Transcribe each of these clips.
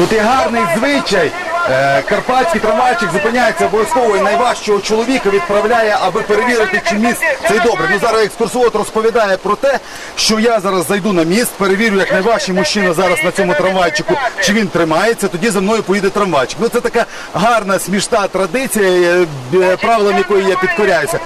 Тут є гарний звичай. Е, Карпатський трамвайчик зупиняється обов'язково і найважчого чоловіка відправляє, аби перевірити, чи міст цей добре. Ну зараз екскурсовод розповідає про те, що я зараз зайду на міст, перевірю, як найважчий мужчина зараз на цьому трамвайчику, чи він тримається. Тоді за мною поїде трамвайчик. Ну це така гарна смішна традиція, е, е, правилам якої я підкоряюся.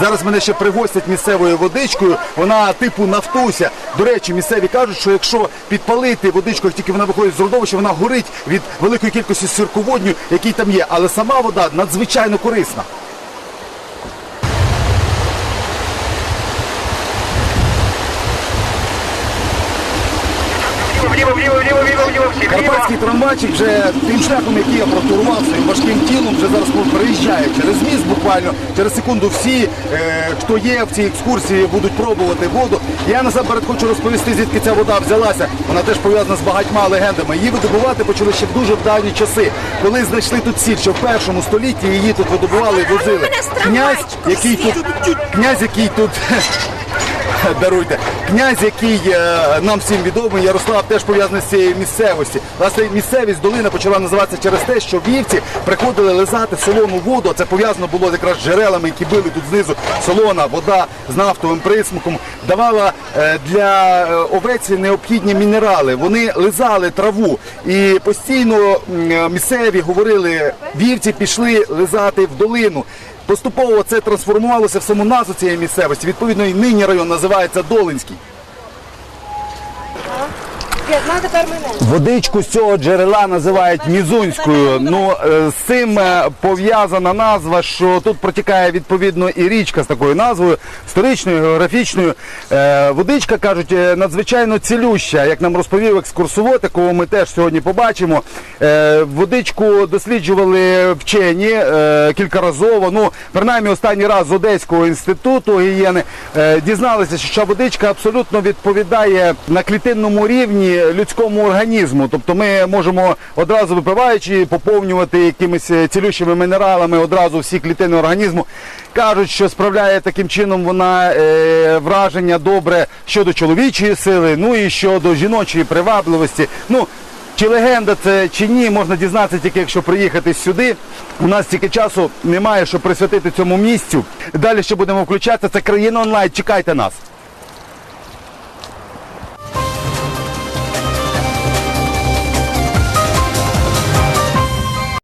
Зараз мене ще пригостять місцевою водичкою. Вона типу нафтуся. До речі, місцеві кажуть, що якщо підпалити водичку, як тільки вона виходить з родовища, вона горить від великої кількості сірководню, який там є. Але сама вода надзвичайно корисна. Вліво, вліво, вліво, вліво, вліво, всі, вліво. Карпатський трамвайчик вже тим шляхом, який я протурував своїм важким тілом, вже зараз приїжджає через міст буквально. Через секунду всі, е, хто є в цій екскурсії, будуть пробувати воду. Я насамперед хочу розповісти, звідки ця вода взялася. Вона теж пов'язана з багатьма легендами. Її видобувати почали ще в дуже в давні часи, коли знайшли тут сіль, що в першому столітті її тут видобували і возили. Князь, який тут, князь, який тут Даруйте. Князь, який е, нам всім відомий, Ярослав теж пов'язаний з цією місцевості. Власне, місцевість долина почала називатися через те, що вівці приходили лизати солону воду. Це пов'язано було якраз з джерелами, які били тут знизу. Солона, вода з нафтовим присмаком давала е, для е, овець необхідні мінерали. Вони лизали траву і постійно місцеві говорили, вівці пішли лизати в долину. Поступово це трансформувалося в саму назву цієї місцевості. Відповідно, і нині район називається Долинський. Водичку з цього джерела називають Мізунською. Ну е, з цим е, пов'язана назва, що тут протікає відповідно і річка з такою назвою, історичною, географічною. Е, Водичка кажуть надзвичайно цілюща, як нам розповів екскурсовод, якого ми теж сьогодні побачимо. Водичку досліджували вчені кількаразово. Ну, принаймні, останній раз з Одеського інституту гігієни дізналися, що водичка абсолютно відповідає на клітинному рівні людському організму. Тобто ми можемо одразу випиваючи поповнювати якимись е, цілющими мінералами одразу всі клітини організму. Кажуть, що справляє таким чином вона е, враження добре щодо чоловічої сили, ну і щодо жіночої привабливості. Ну, чи легенда це чи ні, можна дізнатися тільки якщо приїхати сюди. У нас тільки часу немає, щоб присвятити цьому місцю. Далі ще будемо включатися. Це країна онлайн. Чекайте нас.